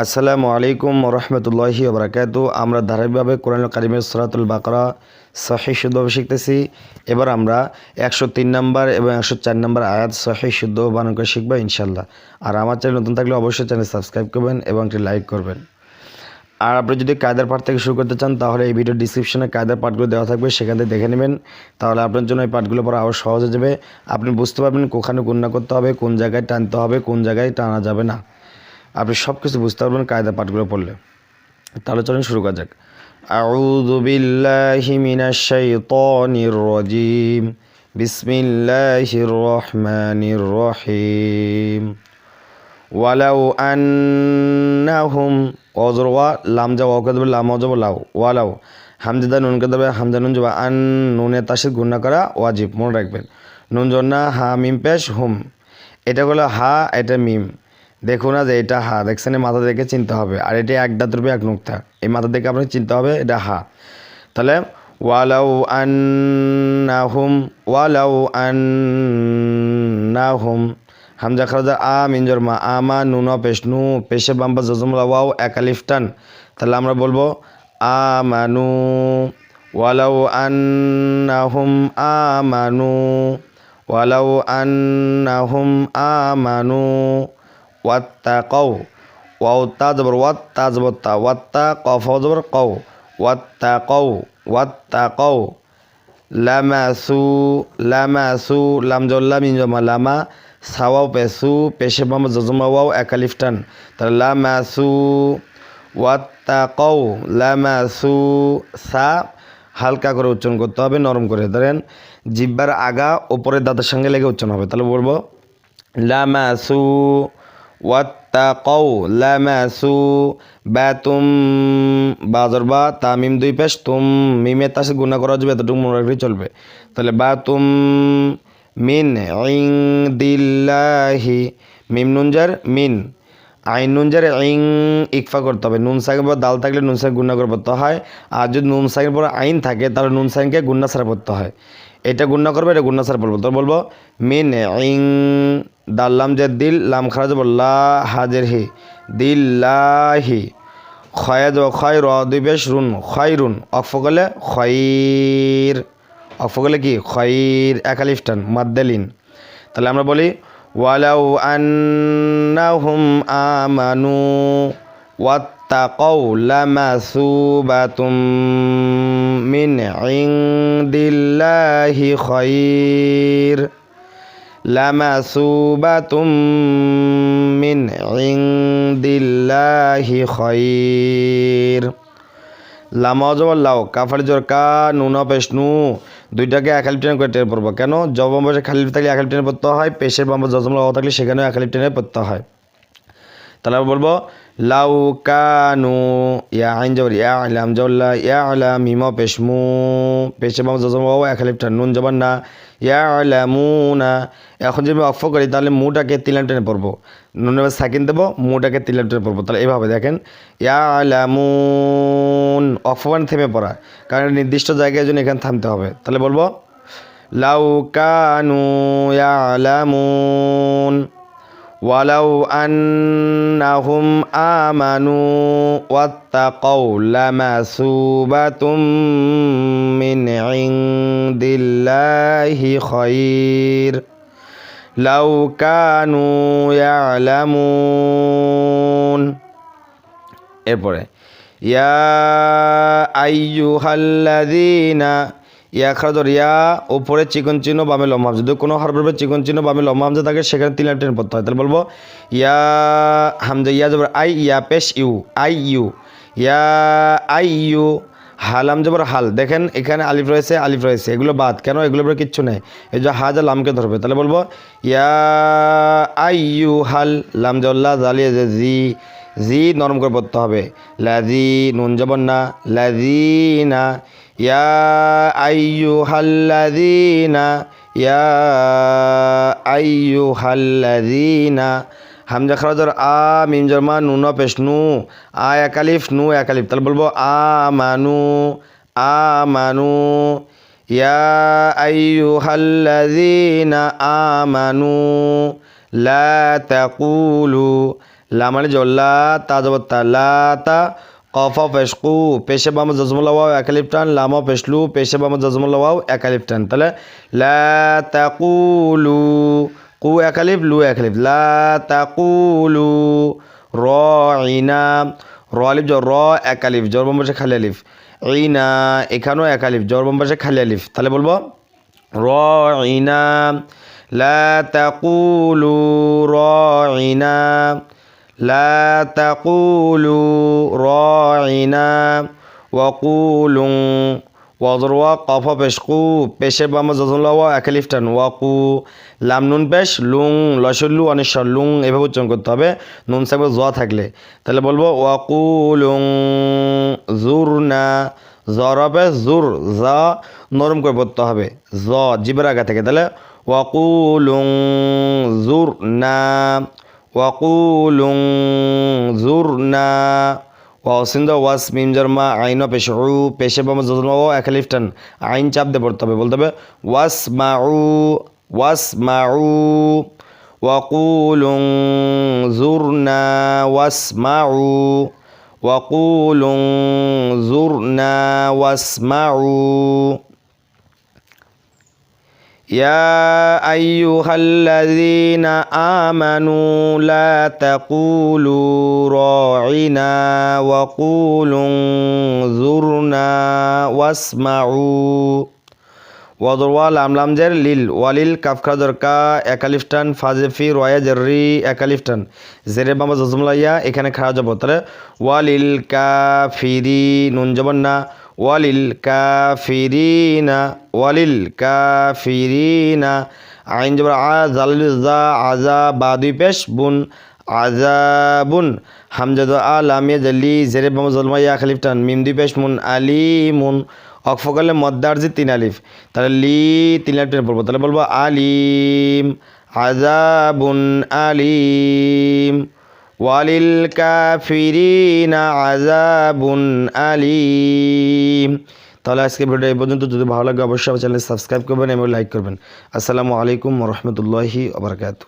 আসসালামু আলাইকুম রহমতুল্লাহি ওবরাকাতু আমরা ধারাবাহিকভাবে কোরআন কারিমের সরাতুল বাকরা সহি শুদ্ধভাবে শিখতেছি। এবার আমরা একশো তিন নম্বর এবং একশো চার নম্বর আয়াত সহি শুদ্ধ বানান করে শিখব ইনশাল্লাহ আর আমার চ্যানেল নতুন থাকলে অবশ্যই চ্যানেল সাবস্ক্রাইব করবেন এবং একটি লাইক করবেন। আর আপনি যদি কায়দার পাঠ থেকে শুরু করতে চান, তাহলে এই ভিডিও ডিসক্রিপশনে কায়দার পাঠগুলো দেওয়া থাকবে, সেখান থেকে দেখে নেবেন। তাহলে আপনার জন্য এই পাঠগুলো পড়া আরও সহজ হয়ে যাবে। আপনি বুঝতে পারবেন কোখানে গুণনা করতে হবে, কোন জায়গায় টানতে হবে, কোন জায়গায় টানা যাবে না। আপনি সব কিছু বুঝতে পারবেন কায়দা পাঠগুলো পড়লে তাহলে চলুন শুরু করা যাক أعوذ بالله من الشيطان الرجيم بسم الله الرحمن الرحيم ولو أنهم অজরওয়া লাম যা ওকে দেবে লাম অজব লাউ ওয়ালাউ হামজাদা নুনকে দেবে হামজা নুন যাবা আন নুনে তাসির গুণা করা ওয়াজিব মনে রাখবেন নুন জন্না হা মিম পেশ হুম এটা হলো হা এটা মিম দেখুন না যে এটা হা, দেখছেন, এই মাথা দেখে চিনতে হবে। আর এটা এক দাঁত রূপে, এক নুক্তা এই মাথা দেখে আপনাকে চিনতে হবে, এটা হা। তাহলে, ওয়ালাউ আন্নাহুম ওয়ালাউ আন্নাহুম। হামজা খারাজা আ মিনজর মা আমা নুন পেশ, নু, পেশে বাম্বা জজমলা ওয়াও একালিফটান তাহলে আমরা বলব আমানু ওয়ালাউ আন্নাহুম আমানু ওয়ালাউ আন্নাহুম আমানু ওয়াত্তাকাউ। ওয়াও তা জবর ওয়াত্তা জবর তা ওয়াত্তা কফ জবর কৌ ওয়াত্তাকাউ ওয়াত্তাকাউ। লামাসু লামাসু, লাম জল্লা মিন লামা, সাওয়াও, পেসু, পেশে মামা, জজমা, ওয়াও, একালিফটান। তাহলে লামাসু, ওয়াত্তাকাউ, লামাসু, সা, হালকা করে উচ্চারণ করতে হবে, নরম করে। ধরেন, জিব্বার আগা, ওপরের দাঁতের সঙ্গে লেগে উচ্চারণ হবে। তাহলে বলব, লামাসু ওয়াত্তাকাউ লামাসু বাতুম বাজর বা তামিম দুই পেশ, তুম মিমের তাসে গুণা করা যাবে এতটুকু মনে রাখলেই চলবে। তাহলে বাতুম মিন ইং দিল্লাহি মিম নুনজার মিন, আইন নুনজার ইং ইকফা করতে হবে। নুন সাইকের পর দাল থাকলে নুন সাইক গুণা করে পড়তে হয়, আর যদি নুন সাইকের পর আইন থাকে, তাহলে নুন সাইনকে গুন্না সারা পড়তে হয়। এটা গুন্না করবে, এটা গুন্না সারা পড়ব। তো বলব, মিন ইং দাল্লাম যে দিল, লাম খারাজ বল্লা হাজের হি। দিল্লাহি খয়া যাব খয় র রুন, খয় রুন। অফ গলে খয়ির। অফ গলে কি? খয়ির একালিফটান মাদ্দালিন। তাহলে আমরা বলি, ওয়ালাউ আন্নাহুম আমানু ওয়াত্তাকাউ লামাসুবাতুম মিন ইনদিল্লাহি খয়ির। লামাসুবাতুম মিন লামা খয়ির লাও, কাফার জোর কা, নুন পেশ নু, দুইটাকে একালিপ টেনে করে টেনে পড়ব। কেন? জব বসে খালিপ থাকলে একালিপ টেনে পড়তে হয়, পেশের বাম্ব জজম লাও থাকলে সেখানেও একালিপ টেনে পড়তে হয়। তাহলে বলব লাউ কানু ইয়া আইন জবর ইয়া আলাম জল্লা ইয়া আলাম মিম পেশমু, পেশে বাম জজম বাবু এক হালিফ নুন জবান না ইয়া আলামুনা এখন যদি আমি অফ করি, তাহলে মুটাকে তিলাম টেনে পড়ব নুন সাকিন দেবো, মুটাকে তিলাম টেনে পড়ব তাহলে এভাবে দেখেন ইয়া আলামুন অফবান থেমে পড়া। কারণ নির্দিষ্ট জায়গায় জন্য এখানে থামতে হবে। তাহলে বলব, লাউ কানু ইয়া আলামুন ولو أنهم آمنوا واتقوا لمثوبة من عند الله خير لو كانوا يعلمون এরপরে ইয়া আইয়ুহাল্লাযীনা ইয়া খারাজর ইয়া ওপরে চিকন চিহ্ন, বামে লম্বা হামজা যদি কোনো হরফের চিকন চিহ্ন, বামে লম্বা হামজা থাকে, সেখানে তিন টেন পড়তে হয়। তাহলে বলব, ইয়া হামজা, ইয়া জবর, আই, ইয়া পেশ, ইউ, আই, ইউ, ইয়া আই, ইউ হালাম জবর, হাল। দেখেন, এখানে আলিফ রয়েছে আলিফ রয়েছে, এগুলো বাদ। কেন? এগুলো উপরে কিচ্ছু নেই। এই যে হাজ আর লামকে ধরবে। তাহলে বলব, ইয়া আই, ইউ, হাল, লাম জালিয়ে যে জি জি নরম করে পড়তে হবে। লাজি নুন, জবর না। লাজিনা ইয়া আইয়ুহাল্লাযীনা ইয়া আইয়ুহাল্লাযীনা হামজা খারাজর আ মিম জরমা নুন পেশ নু আ একালিফ নু একালিফ তাহলে বলব আ মানু আ মানু ইয়া আইয়ুহাল্লাযীনা আমানু লা তাকুলু লা মানে জল্লা তা যাব তা লা তা কফ পেশকু পেশে বাম জজমুল্লা ওয়াও, একালিফ টান, লামা পেশলু পেশে বাম জজমুল্লা ওয়াও, একালিফ টান। তাহলে লা তাকুলু, কু একালিফ, লু একালিফ। লা তাকুলু র ইনা র আলিফ জ, র একালিফ জরবম বসে খালি আলিফ। ইনা, এখানেও একালিফ জরবম বসে খালি আলিফ। তাহলে বলব র ইনা লা তাকুলু র ইনা لا تقولوا راعنا وقولوا وضروا قف بشقو পেশে বাম জজলা ওয়া একালিফ টান ওয়াকু লাম নুন পেশ লুং লসল্লু অনিশ্বর লুং এভাবে উচ্চারণ করতে হবে নুন সাহেব জ থাকলে তাহলে বলবো ওয়াকুলুং জুরনা জরবে জুর যা নরম করে পড়তে হবে জ জিবের আগা থেকে তাহলে ওয়াকুলুং জুর না ওয়াকুলুং জুরনা ওয়াসিন্দ ওয়াস মিম জর্মা আইন পেশু পেশে বামা জজমা ও একালিফটান আইন চাপ দিয়ে পড়তে হবে, বলতে হবে, ওয়াস মাউ ওয়াস মাউ ওয়াকুলুং জুরনা ওয়াস মাউ ওয়াকুলুং জুরনা ওয়াস মাউ يا أيها الذين آمنوا لا تقولوا راعنا وقولوا انظرنا واسمعوا ওয়াদরওয়া লাম লাম জের লিল ওয়ালিল কাফখা দরকা একালিফটান ফাজেফি রয়া জেরি একালিফটান জেরে বাবা জজমলাইয়া এখানে খাওয়া যাব তাহলে ওয়ালিল কাফিরি নুন জবন না ওয়ালিল কাফিরিনা ওয়ালিল কাফিরিনা। আইন জবর আ, জালিল আজা বাদুই পেশ, বুন, আজাবুন। হামজাদ আ লামিয়া জালি জেরে বাবা জলমাইয়া খালিফটান মিম দুই পেশ, মুন আলি মুন অক্ফ করলে মদ্দার তিন আলিফ, তাহলে লি তিন আলিফ টেনে পড়ব। তাহলে বলব আলিম, আজাবুন, আলিম। ওয়ালিল কাফিরিনা আজাবুন আলিম। তাহলে আজকে ভিডিও এই পর্যন্ত। যদি ভালো লাগে, অবশ্যই চ্যানেল সাবস্ক্রাইব করবেন এবং লাইক করবেন। আসসালামু আলাইকুম রহমতুল্লাহি আবরকাতু